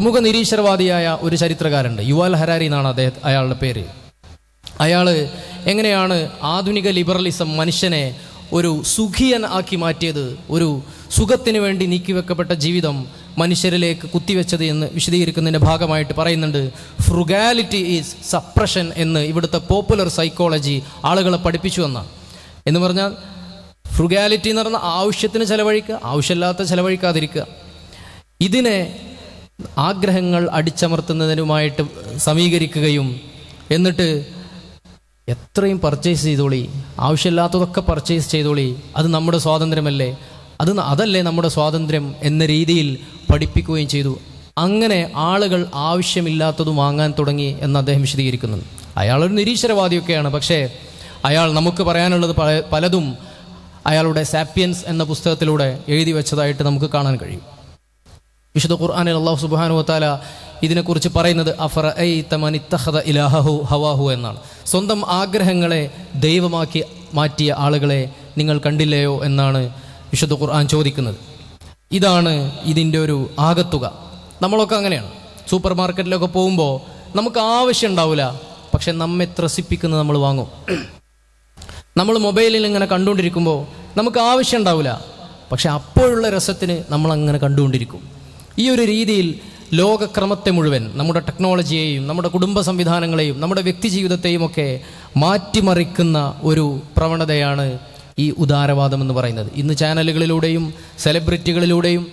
പ്രമുഖ നിരീശ്വരവാദിയായ ഒരു ചരിത്രകാരുണ്ട് Yuval Harari എന്നാണ് അദ്ദേഹം അയാളുടെ പേര്. അയാൾ എങ്ങനെയാണ് ആധുനിക ലിബറലിസം മനുഷ്യനെ ഒരു സുഖിയൻ ആക്കി മാറ്റിയത് ഒരു സുഖത്തിന് വേണ്ടി നീക്കിവെക്കപ്പെട്ട ജീവിതം മനുഷ്യരിലേക്ക് കുത്തിവെച്ചത് എന്ന് വിശദീകരിക്കുന്നതിന്റെ ഭാഗമായിട്ട് പറയുന്നുണ്ട്. ഫ്രുഗാലിറ്റി ഈസ് സപ്രഷൻ എന്ന് ഇവിടുത്തെ പോപ്പുലർ സൈക്കോളജി ആളുകളെ പഠിപ്പിച്ചു എന്ന എന്ന് പറഞ്ഞാൽ ഫ്രുഗാലിറ്റി എന്ന് പറഞ്ഞാൽ ആവശ്യത്തിന് ചെലവഴിക്കുക ആവശ്യമില്ലാത്ത ചെലവഴിക്കാതിരിക്കുക. ഇതിനെ ആഗ്രഹങ്ങൾ അടിച്ചമർത്തുന്നതിനുമായിട്ട് സമീകരിക്കുകയും എന്നിട്ട് എത്രയും പർച്ചേസ് ചെയ്തോളി. ആവശ്യമില്ലാത്തതൊക്കെ പർച്ചേസ് ചെയ്തോളി. അത് നമ്മുടെ സ്വാതന്ത്ര്യമല്ലേ? അത് അതല്ലേ നമ്മുടെ സ്വാതന്ത്ര്യം എന്ന രീതിയിൽ പഠിപ്പിക്കുകയും ചെയ്തു. അങ്ങനെ ആളുകൾ ആവശ്യമില്ലാത്തത് വാങ്ങാൻ തുടങ്ങി എന്ന് അദ്ദേഹം വിശദീകരിക്കുന്നു. അയാളൊരു നിരീശ്വരവാദിയൊക്കെയാണ്. പക്ഷേ അയാൾ നമുക്ക് പറയാനുള്ളത് പല- പലതും അയാളുടെ സാപ്പിയൻസ് എന്ന പുസ്തകത്തിലൂടെ എഴുതി വെച്ചതായിട്ട് നമുക്ക് കാണാൻ കഴിയും. വിശുദ്ധ ഖുർആാനിൽ അള്ളാഹു സുബാനു താല ഇതിനെക്കുറിച്ച് പറയുന്നത് അഫറ ഇലാഹു ഹവാഹു എന്നാണ്. സ്വന്തം ആഗ്രഹങ്ങളെ ദൈവമാക്കി മാറ്റിയ ആളുകളെ നിങ്ങൾ കണ്ടില്ലയോ എന്നാണ് വിശുദ്ധ ഖുർആൻ ചോദിക്കുന്നത്. ഇതാണ് ഇതിന്റെ ഒരു ആകത്തുക. നമ്മളൊക്കെ അങ്ങനെയാണ്. സൂപ്പർ മാർക്കറ്റിലൊക്കെ പോകുമ്പോൾ നമുക്ക് ആവശ്യം ഉണ്ടാവില്ല പക്ഷെ നമ്മെ ത്രസിപ്പിക്കുന്നത് നമ്മൾ വാങ്ങും. നമ്മൾ മൊബൈലിൽ ഇങ്ങനെ കണ്ടുകൊണ്ടിരിക്കുമ്പോൾ നമുക്ക് ആവശ്യം ഉണ്ടാവില്ല പക്ഷെ അപ്പോഴുള്ള രസത്തിന് നമ്മളങ്ങനെ കണ്ടുകൊണ്ടിരിക്കും. ഈ ഒരു രീതിയിൽ ലോകക്രമത്തെ മുഴുവൻ നമ്മുടെ ടെക്നോളജിയെയും നമ്മുടെ കുടുംബ സംവിധാനങ്ങളെയും നമ്മുടെ വ്യക്തി ജീവിതത്തെയും ഒക്കെ മാറ്റിമറിക്കുന്ന ഒരു പ്രവണതയാണ് ഈ ഉദാരവാദം എന്ന് പറയുന്നത്. ഇന്ന് ചാനലുകളിലൂടെയും സെലിബ്രിറ്റികളിലൂടെയും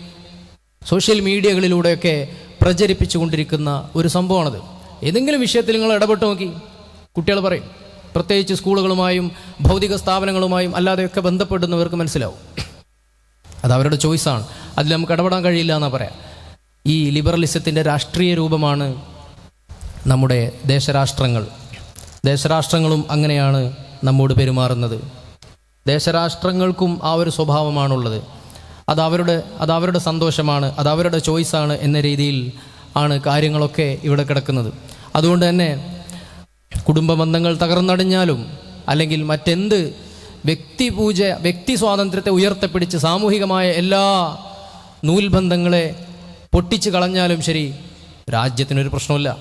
സോഷ്യൽ മീഡിയകളിലൂടെയൊക്കെ പ്രചരിപ്പിച്ചുകൊണ്ടിരിക്കുന്ന ഒരു സംഭവമാണത്. ഏതെങ്കിലും വിഷയത്തിൽ നിങ്ങൾ ഇടപെട്ട് നോക്കി. കുട്ടികൾ പറയും പ്രത്യേകിച്ച് സ്കൂളുകളുമായും ഭൗതിക സ്ഥാപനങ്ങളുമായും അല്ലാതെയൊക്കെ ബന്ധപ്പെടുന്നവർക്ക് മനസ്സിലാവും. അത് അവരുടെ ചോയ്സാണ് അതിൽ നമുക്ക് ഇടപെടാൻ കഴിയില്ല എന്നാണ് പറയാം. ഈ ലിബറലിസത്തിന്റെ രാഷ്ട്രീയ രൂപമാണ് നമ്മുടെ ദേശരാഷ്ട്രങ്ങൾ. ദേശരാഷ്ട്രങ്ങളും അങ്ങനെയാണ് നമ്മോട് പെരുമാറുന്നത്. ദേശരാഷ്ട്രങ്ങൾക്കും ആ ഒരു സ്വഭാവമാണുള്ളത്. അത് അവരുടെ അത് അവരുടെ സന്തോഷമാണ് അത് അവരുടെ ചോയ്സാണ് എന്ന രീതിയിൽ ആണ് കാര്യങ്ങളൊക്കെ ഇവിടെ കിടക്കുന്നത്. അതുകൊണ്ട് തന്നെ കുടുംബ ബന്ധങ്ങൾ തകർന്നടിഞ്ഞാലും അല്ലെങ്കിൽ മറ്റെന്ത് വ്യക്തി പൂജ വ്യക്തി സ്വാതന്ത്ര്യത്തെ ഉയർത്തപ്പിടിച്ച് സാമൂഹികമായ എല്ലാ നൂൽബന്ധങ്ങളെ പൊട്ടിച്ച് കളഞ്ഞാലും ശരി രാജ്യത്തിനൊരു പ്രശ്നമില്ല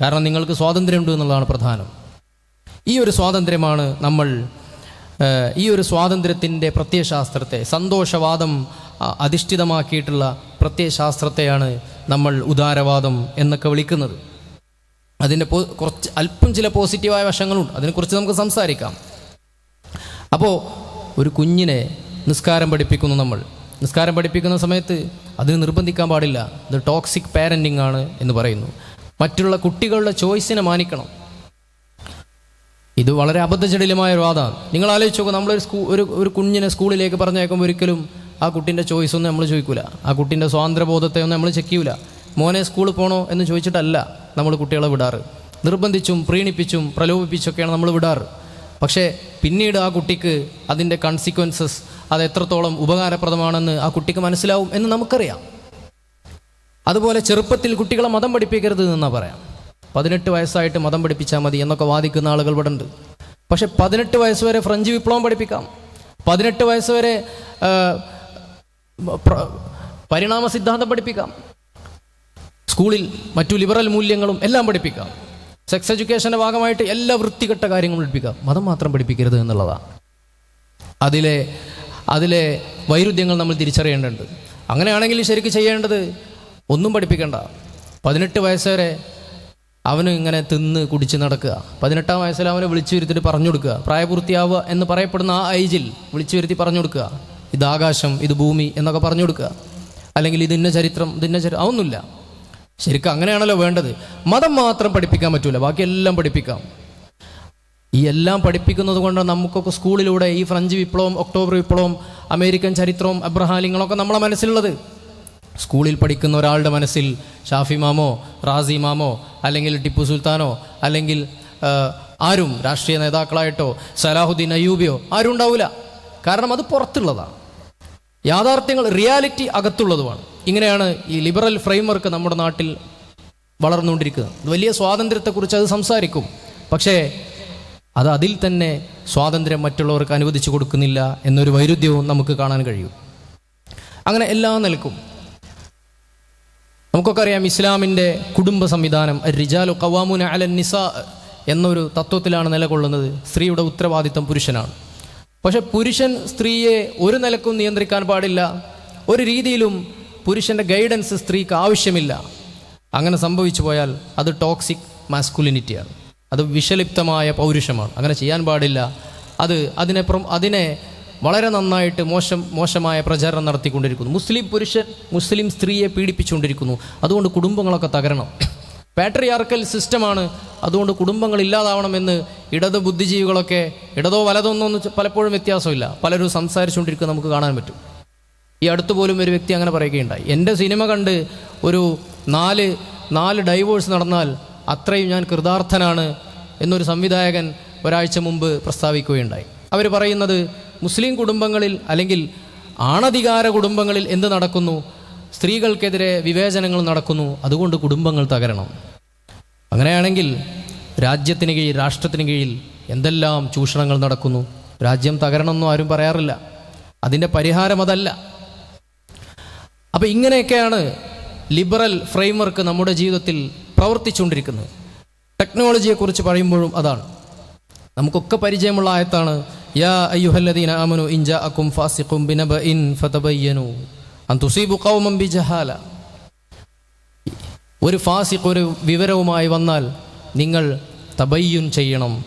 കാരണം നിങ്ങൾക്ക് സ്വാതന്ത്ര്യമുണ്ട് എന്നുള്ളതാണ് പ്രധാനം. ഈ ഒരു സ്വാതന്ത്ര്യമാണ് നമ്മൾ ഈ ഒരു സ്വാതന്ത്ര്യത്തിന്റെ പ്രത്യയശാസ്ത്രത്തെ സന്തോഷവാദം അധിഷ്ഠിതമാക്കിയിട്ടുള്ള പ്രത്യയശാസ്ത്രത്തെയാണ് നമ്മൾ ഉദാരവാദം എന്നൊക്കെ വിളിക്കുന്നത്. അതിന്റെ കുറച്ച് അല്പം ചില പോസിറ്റീവായ വശങ്ങളുണ്ട്. അതിനെക്കുറിച്ച് നമുക്ക് സംസാരിക്കാം. അപ്പോൾ ഒരു കുഞ്ഞിനെ നിസ്കാരം പഠിപ്പിക്കുന്നു നമ്മൾ. നിസ്കാരം പഠിപ്പിക്കുന്ന സമയത്ത് അതിന് നിർബന്ധിക്കാൻ പാടില്ല. ഇത് ടോക്സിക് പാരന്റിംഗ് ആണ് എന്ന് പറയുന്നു. മറ്റുള്ള കുട്ടികളുടെ ചോയ്സിനെ മാനിക്കണം. ഇത് വളരെ അബദ്ധജടിലമായ ഒരു വാദമാണ്. നിങ്ങൾ ആലോചിച്ച് നോക്കുക നമ്മളൊരു സ്കൂ ഒരു ഒരു കുഞ്ഞിനെ സ്കൂളിലേക്ക് പറഞ്ഞേക്കുമ്പോൾ ഒരിക്കലും ആ കുട്ടീന്റെ ചോയ്സ് ഒന്നും നമ്മൾ ചോദിക്കില്ല ആ കുട്ടീന്റെ സ്വാതന്ത്ര്യബോധത്തെ ഒന്നും നമ്മൾ ചെക്ക് ചെയ്യൂല. മോനെ സ്കൂളിൽ പോകണോ എന്ന് ചോദിച്ചിട്ടല്ല നമ്മൾ കുട്ടികളെ വിടാറ്. നിർബന്ധിച്ചും പ്രീണിപ്പിച്ചും പ്രലോഭിപ്പിച്ചൊക്കെയാണ് നമ്മൾ വിടാറ്. പക്ഷേ പിന്നീട് ആ കുട്ടിക്ക് അതിന്റെ കൺസിക്വൻസസ് അത് എത്രത്തോളം ഉപകാരപ്രദമാണെന്ന് ആ കുട്ടിക്ക് മനസ്സിലാവും എന്ന് നമുക്കറിയാം. അതുപോലെ ചെറുപ്പത്തിൽ കുട്ടികളെ മതം പഠിപ്പിക്കരുത് എന്നാ പറയാം. പതിനെട്ട് വയസ്സായിട്ട് മതം പഠിപ്പിച്ചാൽ മതി എന്നൊക്കെ വാദിക്കുന്ന ആളുകൾ ഇവിടെ ഉണ്ട് പക്ഷെ പതിനെട്ട് വയസ്സ് വരെ ഫ്രഞ്ച് വിപ്ലവം പഠിപ്പിക്കാം. പതിനെട്ട് വയസ്സ് വരെ പരിണാമ സിദ്ധാന്തം പഠിപ്പിക്കാം. സ്കൂളിൽ മറ്റു ലിബറൽ മൂല്യങ്ങളും എല്ലാം പഠിപ്പിക്കാം. സെക്സ് എഡ്യൂക്കേഷന്റെ ഭാഗമായിട്ട് എല്ലാ വൃത്തികെട്ട കാര്യങ്ങളും പഠിപ്പിക്കാം. മതം മാത്രം പഠിപ്പിക്കരുത് എന്നുള്ളതാണ് അതിലെ അതിലെ വൈരുദ്ധ്യങ്ങൾ നമ്മൾ തിരിച്ചറിയേണ്ടതുണ്ട്. അങ്ങനെയാണെങ്കിൽ ശരിക്കും ചെയ്യേണ്ടത് ഒന്നും പഠിപ്പിക്കണ്ട. പതിനെട്ട് വയസ്സ് വരെ അവന് ഇങ്ങനെ തിന്ന് കുടിച്ച് നടക്കുക. പതിനെട്ടാം വയസ്സിൽ അവനെ വിളിച്ചു വരുത്തിട്ട് പറഞ്ഞു കൊടുക്കുക. പ്രായപൂർത്തിയാവുക എന്ന് പറയപ്പെടുന്ന ആ ഏജിൽ വിളിച്ചു വരുത്തി പറഞ്ഞു കൊടുക്കുക. ഇത് ആകാശം ഇത് ഭൂമി എന്നൊക്കെ പറഞ്ഞു കൊടുക്കുക. അല്ലെങ്കിൽ ഇത് ഇന്ന ചരിത്രം ഇത് ഇന്ന ചരിത്രം അതൊന്നുമില്ല. ശരിക്കും അങ്ങനെയാണല്ലോ വേണ്ടത്. മതം മാത്രം പഠിപ്പിക്കാൻ പറ്റൂല. ബാക്കിയെല്ലാം പഠിപ്പിക്കാം. ഈ എല്ലാം പഠിപ്പിക്കുന്നത് കൊണ്ട് നമുക്കൊക്കെ സ്കൂളിലൂടെ ഈ ഫ്രഞ്ച് വിപ്ലവം ഒക്ടോബർ വിപ്ലവം അമേരിക്കൻ ചരിത്രവും അബ്രഹാലിങ്ങളൊക്കെ നമ്മളെ മനസ്സിലുള്ളത്. സ്കൂളിൽ പഠിക്കുന്ന ഒരാളുടെ മനസ്സിൽ ഷാഫി മാമോ റാസി മാമോ അല്ലെങ്കിൽ ടിപ്പു സുൽത്താനോ അല്ലെങ്കിൽ ആരും രാഷ്ട്രീയ നേതാക്കളായിട്ടോ സലാഹുദ്ദീൻ അയ്യൂബിയോ ആരും ഉണ്ടാവില്ല കാരണം അത് പുറത്തുള്ളതാണ്. യാഥാർത്ഥ്യങ്ങൾ റിയാലിറ്റി അകത്തുള്ളതുമാണ്. ഇങ്ങനെയാണ് ഈ ലിബറൽ ഫ്രെയിംവർക്ക് നമ്മുടെ നാട്ടിൽ വളർന്നുകൊണ്ടിരിക്കുന്നത്. വലിയ സ്വാതന്ത്ര്യത്തെക്കുറിച്ച് അത് സംസാരിക്കും. പക്ഷേ അത് അതിൽ തന്നെ സ്വാതന്ത്ര്യം മറ്റുള്ളവർക്ക് അനുവദിച്ചു കൊടുക്കുന്നില്ല എന്നൊരു വൈരുദ്ധ്യവും നമുക്ക് കാണാൻ കഴിയും. അങ്ങനെ എല്ലാ നിലക്കും. നമുക്കൊക്കെ അറിയാം ഇസ്ലാമിന്റെ കുടുംബ സംവിധാനം റിജാലു കവാമുന അല നിസ എന്നൊരു തത്വത്തിലാണ് നിലകൊള്ളുന്നത്. സ്ത്രീയുടെ ഉത്തരവാദിത്തം പുരുഷനാണ്. പക്ഷെ പുരുഷൻ സ്ത്രീയെ ഒരു നിലക്കും നിയന്ത്രിക്കാൻ പാടില്ല. ഒരു രീതിയിലും പുരുഷന്റെ ഗൈഡൻസ് സ്ത്രീക്ക് ആവശ്യമില്ല. അങ്ങനെ സംഭവിച്ചു പോയാൽ അത് ടോക്സിക് മാസ്കുലിനിറ്റിയാണ്. അത് വിഷലിപ്തമായ പൗരുഷമാണ്. അങ്ങനെ ചെയ്യാൻ പാടില്ല. അത് അതിനെ അതിനെ വളരെ നന്നായിട്ട് മോശം മോശമായ പ്രചാരണം നടത്തിക്കൊണ്ടിരിക്കുന്നു. മുസ്ലിം പുരുഷൻ മുസ്ലിം സ്ത്രീയെ പീഡിപ്പിച്ചുകൊണ്ടിരിക്കുന്നു. അതുകൊണ്ട് കുടുംബങ്ങളൊക്കെ തകരണം. പാട്രിയാർക്കൽ സിസ്റ്റമാണ്. അതുകൊണ്ട് കുടുംബങ്ങൾ ഇല്ലാതാവണമെന്ന് ഇടത് ബുദ്ധിജീവികളൊക്കെ ഇടതോ വലതോ ഒന്നും പലപ്പോഴും വ്യത്യാസമില്ല. പലരും സംസാരിച്ചുകൊണ്ടിരിക്കുന്നത് നമുക്ക് കാണാൻ പറ്റും. ഈ അടുത്ത് പോലും ഒരു വ്യക്തി അങ്ങനെ പറയുകയുണ്ടായി. എന്റെ സിനിമ കണ്ട് ഒരു നാല് നാല് ഡൈവോഴ്സ് നടന്നാൽ അത്രയും ഞാൻ കൃതാർത്ഥനാണ് എന്നൊരു സംവിധായകൻ ഒരാഴ്ച മുമ്പ് പ്രസ്താവിക്കുകയുണ്ടായി. അവർ പറയുന്നത് മുസ്ലിം കുടുംബങ്ങളിൽ അല്ലെങ്കിൽ ആണധികാര കുടുംബങ്ങളിൽ എന്ത് നടക്കുന്നു? സ്ത്രീകൾക്കെതിരെ വിവേചനങ്ങൾ നടക്കുന്നു. അതുകൊണ്ട് കുടുംബങ്ങൾ തകരണം. അങ്ങനെയാണെങ്കിൽ രാജ്യത്തിന് കീഴിൽ രാഷ്ട്രത്തിന് കീഴിൽ എന്തെല്ലാം ചൂഷണങ്ങൾ നടക്കുന്നു? രാജ്യം തകരണമെന്നും ആരും പറയാറില്ല. അതിന്റെ പരിഹാരം അതല്ല. അപ്പോൾ ഇങ്ങനെയൊക്കെയാണ് ലിബറൽ ഫ്രെയിംവർക്ക് നമ്മുടെ ജീവിതത്തിൽ പ്രവർത്തിച്ചുകൊണ്ടിരിക്കുന്നത്. ടെക്നോളജിയെക്കുറിച്ച് പറയുമ്പോഴും അതാണ്. നമുക്കൊക്കെ പരിചയമുള്ള ആയത്താണ് യാ അയ്യുഹല്ലദീന അമനു ഇൻജ അക്കും ഫാസിഖും ബിനബ ഇൻ ഫതബയ്യനു അൻ കൗമം ഖൗമൻ ബിജഹാല. ഒരു ഫാസിഖ് ഒരു വിവരവുമായി വന്നാൽ നിങ്ങൾ തബയ്യുൻ ചെയ്യണം.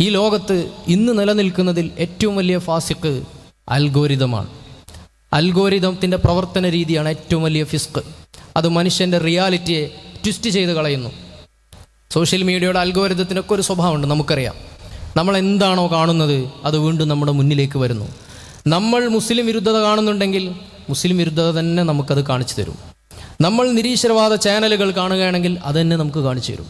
ഈ ലോകത്ത് ഇന്ന് നിലനിൽക്കുന്നതിൽ ഏറ്റവും വലിയ ഫാസിഖ് അൽഗോരിതമാണ്. അൽഗോരിതത്തിന്റെ പ്രവർത്തന രീതിയാണ് ഏറ്റവും വലിയ ഫിസ്ക് അത് മനുഷ്യന്റെ റിയാലിറ്റിയെ ട്വിസ്റ്റ് ചെയ്ത് കളയുന്നു. സോഷ്യൽ മീഡിയയുടെ അൽഗോരിതത്തിനൊക്കെ ഒരു സ്വഭാവമുണ്ട് നമുക്കറിയാം. നമ്മൾ എന്താണോ കാണുന്നത് അത് വീണ്ടും നമ്മുടെ മുന്നിലേക്ക് വരുന്നു. നമ്മൾ മുസ്ലിം വിരുദ്ധത കാണുന്നുണ്ടെങ്കിൽ മുസ്ലിം വിരുദ്ധത തന്നെ നമുക്കത് കാണിച്ചു തരും. നമ്മൾ നിരീശ്വരവാദ ചാനലുകൾ കാണുകയാണെങ്കിൽ അത് തന്നെ നമുക്ക് കാണിച്ചു തരും.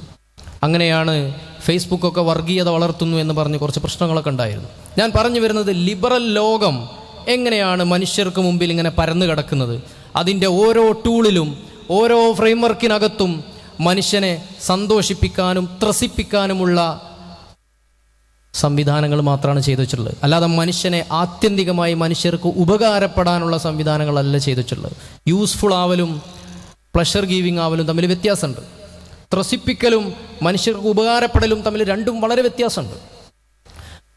അങ്ങനെയാണ് ഫേസ്ബുക്കൊക്കെ വർഗീയത വളർത്തുന്നു എന്ന് പറഞ്ഞ് കുറച്ച് പ്രശ്നങ്ങളൊക്കെ ഉണ്ടായിരുന്നു. ഞാൻ പറഞ്ഞു വരുന്നത് ലിബറൽ ലോകം എങ്ങനെയാണ് മനുഷ്യർക്ക് മുമ്പിൽ ഇങ്ങനെ പരന്നു കിടക്കുന്നത്? അതിന്റെ ഓരോ ടൂളിലും ഓരോ ഫ്രെയിംവർക്കിനകത്തും മനുഷ്യനെ സന്തോഷിപ്പിക്കാനും ത്രസിപ്പിക്കാനുമുള്ള സംവിധാനങ്ങൾ മാത്രമാണ് ചെയ്തു വെച്ചിട്ടുള്ളത്. അല്ലാതെ മനുഷ്യനെ ആത്യന്തികമായി മനുഷ്യർക്ക് ഉപകാരപ്പെടാനുള്ള സംവിധാനങ്ങളല്ല ചെയ്തു വെച്ചിട്ടുള്ളത്. യൂസ്ഫുൾ ആവലും പ്ലഷർ ഗീവിങ് ആവലും തമ്മിൽ വ്യത്യാസമുണ്ട്. ത്രസിപ്പിക്കലും മനുഷ്യർക്ക് ഉപകാരപ്പെടലും തമ്മിൽ രണ്ടും വളരെ വ്യത്യാസമുണ്ട്.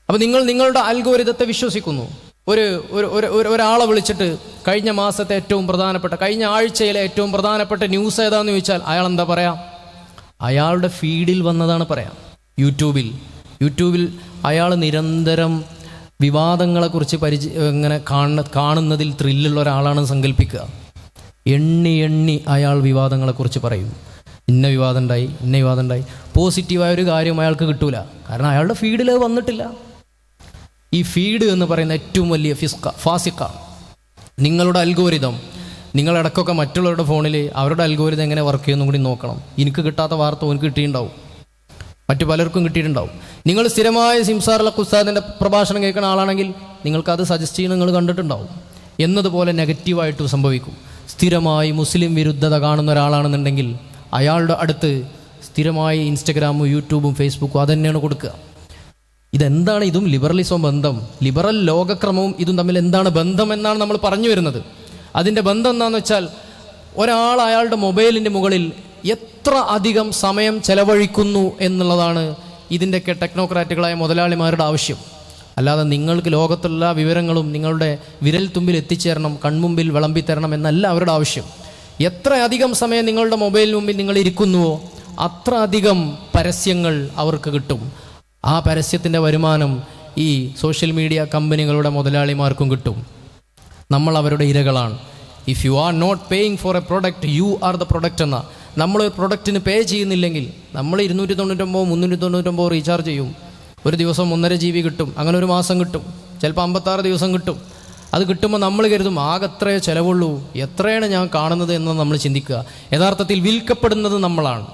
അപ്പോൾ നിങ്ങൾ നിങ്ങളുടെ അൽഗോരിതത്തെ വിശ്വസിക്കുന്നു. ഒരു ഒരു ഒരു- ഒരു ഒരാളെ വിളിച്ചിട്ട് കഴിഞ്ഞ മാസത്തെ ഏറ്റവും പ്രധാനപ്പെട്ട കഴിഞ്ഞ ആഴ്ചയിലെ ഏറ്റവും പ്രധാനപ്പെട്ട ന്യൂസ് ഏതാന്ന് ചോദിച്ചാൽ അയാൾ എന്താ പറയാ? അയാളുടെ ഫീഡിൽ വന്നതാണ് പറയാം. യൂട്യൂബിൽ യൂട്യൂബിൽ അയാൾ നിരന്തരം വിവാദങ്ങളെക്കുറിച്ച് പരിചയ ഇങ്ങനെ കാണുന്ന കാണുന്നതിൽ ത്രില്ലുള്ള ഒരാളാണെന്ന് സങ്കല്പിക്കുക. എണ്ണി എണ്ണി അയാൾ വിവാദങ്ങളെക്കുറിച്ച് പറയും. ഇന്ന വിവാദം ഉണ്ടായി ഇന്ന വിവാദം ഉണ്ടായി. പോസിറ്റീവായ ഒരു കാര്യം അയാൾക്ക് കിട്ടൂല. കാരണം അയാളുടെ ഫീഡിൽ വന്നിട്ടില്ല. ഈ ഫീഡ് എന്ന് പറയുന്ന ഏറ്റവും വലിയ ഫിസ്ക ഫാസിക്ക. നിങ്ങളുടെ അൽഗോരിതം നിങ്ങൾ ഇടയ്ക്കൊക്കെ മറ്റുള്ളവരുടെ ഫോണിൽ അവരുടെ അൽഗോരിതം എങ്ങനെ വർക്ക് ചെയ്യുന്നു കൂടി നോക്കണം. എനിക്ക് കിട്ടാത്ത വാർത്ത എനിക്ക് കിട്ടിയിട്ടുണ്ടാവും. മറ്റു പലർക്കും കിട്ടിയിട്ടുണ്ടാവും. നിങ്ങൾ സ്ഥിരമായ സിംസാറുള്ള ഉസ്താദിന്റെ പ്രഭാഷണം കേൾക്കുന്ന ആളാണെങ്കിൽ നിങ്ങൾക്ക് അത് സജസ്റ്റ് ചെയ്യുന്ന നിങ്ങൾ കണ്ടിട്ടുണ്ടാവും. എന്നതുപോലെ നെഗറ്റീവായിട്ട് സംഭവിക്കും. സ്ഥിരമായി മുസ്ലിം വിരുദ്ധത കാണുന്ന ഒരാളാണെന്നുണ്ടെങ്കിൽ അയാളുടെ അടുത്ത് സ്ഥിരമായി ഇൻസ്റ്റഗ്രാമും യൂട്യൂബും ഫേസ്ബുക്കും അതന്നെയാണ് കൊടുക്കുക. ഇതെന്താണ് ഇതും ലിബറലിസവും ബന്ധം? ലിബറൽ ലോകക്രമവും ഇതും തമ്മിൽ എന്താണ് ബന്ധം എന്നാണ് നമ്മൾ പറഞ്ഞു വരുന്നത്. അതിന്റെ ബന്ധം എന്താണെന്ന് വെച്ചാൽ ഒരാൾ അയാളുടെ മൊബൈലിന്റെ മുകളിൽ എത്ര അധികം സമയം ചെലവഴിക്കുന്നു എന്നുള്ളതാണ് ഇതിന്റെയൊക്കെ ടെക്നോക്രാറ്റുകളായ മുതലാളിമാരുടെ ആവശ്യം. അല്ലാതെ നിങ്ങൾക്ക് ലോകത്തുള്ള വിവരങ്ങളും നിങ്ങളുടെ വിരൽ തുമ്പിൽ എത്തിച്ചേരണം കൺമുമ്പിൽ വിളമ്പിത്തരണം എന്നല്ല അവരുടെ ആവശ്യം. എത്ര അധികം സമയം നിങ്ങളുടെ മൊബൈലിന് മുമ്പിൽ നിങ്ങൾ ഇരിക്കുന്നുവോ അത്ര അധികം പരസ്യങ്ങൾ അവർക്ക് കിട്ടും. ആ പരസ്യത്തിന്റെ വരുമാനം ഈ സോഷ്യൽ മീഡിയ കമ്പനികളുടെ മുതലാളിമാർക്കും കിട്ടും. നമ്മൾ അവരുടെ ഇരകളാണ്. If you are not paying for a product you are the product എന്ന. നമ്മൾ ഒരു പ്രൊഡക്റ്റിന് പേ ചെയ്യുന്നില്ലെങ്കിൽ നമ്മൾ ഇരുന്നൂറ്റി തൊണ്ണൂറ്റൊമ്പത് മുന്നൂറ്റി തൊണ്ണൂറ്റൊമ്പത് റീചാർജ് ചെയ്യും. ഒരു ദിവസം ഒന്നര ജി ബി കിട്ടും. അങ്ങനെ ഒരു മാസം കിട്ടും. ചിലപ്പോൾ അമ്പത്താറ് ദിവസം കിട്ടും. അത് കിട്ടുമ്പോൾ നമ്മൾ കരുതും ആകെ ചിലവുള്ളൂ. എത്രയാണ് ഞാൻ കാണുന്നത് എന്ന് നമ്മൾ ചിന്തിക്കുക. യഥാർത്ഥത്തിൽ വിൽക്കപ്പെടുന്നത് നമ്മളാണ്.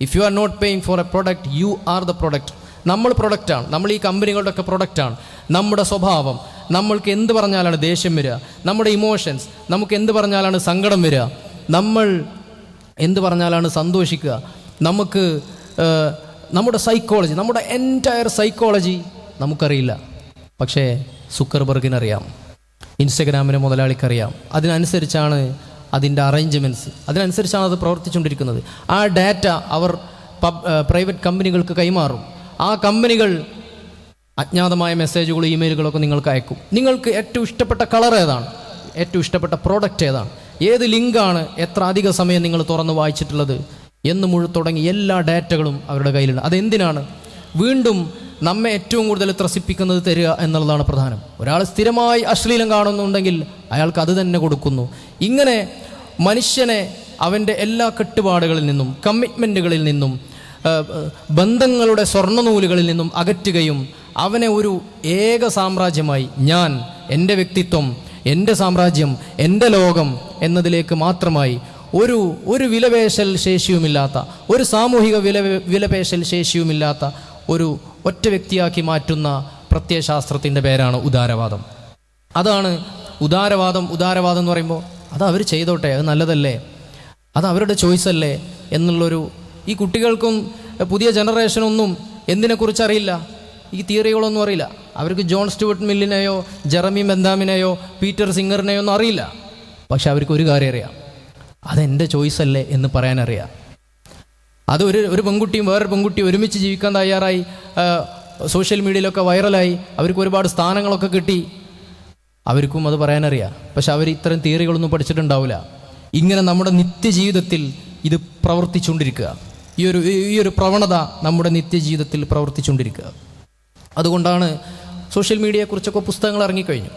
If you are not paying for a product you are the product നമ്മൾ പ്രൊഡക്റ്റാണ് നമ്മൾ ഈ കമ്പനികളുടെ ഒക്കെ പ്രൊഡക്റ്റാണ് നമ്മുടെ സ്വഭാവം. നമ്മൾക്ക് എന്ത് പറഞ്ഞാലാണ് ദേഷ്യം വരിക? നമ്മുടെ ഇമോഷൻസ് നമുക്ക് എന്ത് പറഞ്ഞാലാണ് സങ്കടം വരിക? നമ്മൾ എന്ത് പറഞ്ഞാലാണ് സന്തോഷിക്കുക? നമുക്ക് നമ്മുടെ സൈക്കോളജി നമ്മുടെ എന്റയർ സൈക്കോളജി നമുക്കറിയില്ല. പക്ഷേ സുക്കർബർഗിനറിയാം. ഇൻസ്റ്റഗ്രാമിനെ മുതലാളിക്കറിയാം. അതിനനുസരിച്ചാണ് അതിന്റെ അറേഞ്ച്മെന്റ്സ് അതിനനുസരിച്ചാണ് അത് പ്രവർത്തിച്ചുകൊണ്ടിരിക്കുന്നത്. ആ ഡാറ്റ അവർ പ്രൈവറ്റ് കമ്പനികൾക്ക് കൈമാറും. ആ കമ്പനികൾ അജ്ഞാതമായ മെസ്സേജുകളും ഇമെയിലുകളൊക്കെ നിങ്ങൾക്ക് അയക്കും. നിങ്ങൾക്ക് ഏറ്റവും ഇഷ്ടപ്പെട്ട കളർ ഏതാണ്? ഏറ്റവും ഇഷ്ടപ്പെട്ട പ്രോഡക്റ്റ് ഏതാണ്? ഏത് ലിങ്കാണ് എത്ര അധിക സമയം നിങ്ങൾ തുറന്ന് വായിച്ചിട്ടുള്ളത് എന്ന് മുഴു തുടങ്ങി എല്ലാ ഡാറ്റകളും അവരുടെ കയ്യിലുണ്ട്. അതെന്തിനാണ്? വീണ്ടും നമ്മെ ഏറ്റവും കൂടുതൽ ത്രസിപ്പിക്കുന്നത് തരിക എന്നുള്ളതാണ് പ്രധാനം. ഒരാൾ സ്ഥിരമായി അശ്ലീലം കാണുന്നുണ്ടെങ്കിൽ അയാൾക്ക് അത് തന്നെ കൊടുക്കുന്നു. ഇങ്ങനെ മനുഷ്യനെ അവന്റെ എല്ലാ കെട്ടുപാടുകളിൽ നിന്നും കമ്മിറ്റ്മെന്റുകളിൽ നിന്നും ബന്ധങ്ങളുടെ സ്വർണനൂലുകളിൽ നിന്നും അകറ്റുകയും അവനെ ഒരു ഏക സാമ്രാജ്യമായി ഞാൻ എന്റെ വ്യക്തിത്വം എന്റെ സാമ്രാജ്യം എന്റെ ലോകം എന്നതിലേക്ക് മാത്രമായി ഒരു ഒരു വിലപേശൽ ശേഷിയുമില്ലാത്ത ഒരു സാമൂഹിക വില വിലപേശൽ ശേഷിയുമില്ലാത്ത ഒരു ഒറ്റ വ്യക്തിയാക്കി മാറ്റുന്ന പ്രത്യയശാസ്ത്രത്തിന്റെ പേരാണ് ഉദാരവാദം. അതാണ് ഉദാരവാദം ഉദാരവാദം എന്ന് പറയുമ്പോൾ അത് അവർ ചെയ്തോട്ടെ അത് നല്ലതല്ലേ? അത് അവരുടെ ചോയ്സ് അല്ലേ എന്നുള്ളൊരു ഈ കുട്ടികൾക്കും പുതിയ ജനറേഷനൊന്നും എന്തിനെക്കുറിച്ച് അറിയില്ല? ഈ തിയറികളൊന്നും അറിയില്ല. അവർക്ക് ജോൺ സ്റ്റുവർട്ട് മില്ലിനെയോ ജെറമി ബെന്താമിനെയോ പീറ്റർ സിംഗറിനെയോ ഒന്നും അറിയില്ല. പക്ഷെ അവർക്ക് ഒരു കാര്യം അറിയാം. അതെന്റെ ചോയ്സ് അല്ലേ എന്ന് പറയാനറിയാം. അത് ഒരു ഒരു പെൺകുട്ടിയും വേറൊരു പെൺകുട്ടിയും ഒരുമിച്ച് ജീവിക്കാൻ തയ്യാറായി സോഷ്യൽ മീഡിയയിലൊക്കെ വൈറലായി അവർക്ക് ഒരുപാട് സ്ഥാനങ്ങളൊക്കെ കിട്ടി. അവർക്കും അത് പറയാനറിയാം. പക്ഷെ അവർ ഇത്തരം തിയറികളൊന്നും പഠിച്ചിട്ടുണ്ടാവില്ല. ഇങ്ങനെ നമ്മുടെ നിത്യജീവിതത്തിൽ ഇത് പ്രവർത്തിച്ചുകൊണ്ടിരിക്കുക. ഈ ഒരു ഈ ഒരു പ്രവണത നമ്മുടെ നിത്യജീവിതത്തിൽ പ്രവർത്തിച്ചുകൊണ്ടിരിക്കുക. അതുകൊണ്ടാണ് സോഷ്യൽ മീഡിയയെക്കുറിച്ചൊക്കെ പുസ്തകങ്ങൾ ഇറങ്ങിക്കഴിഞ്ഞു.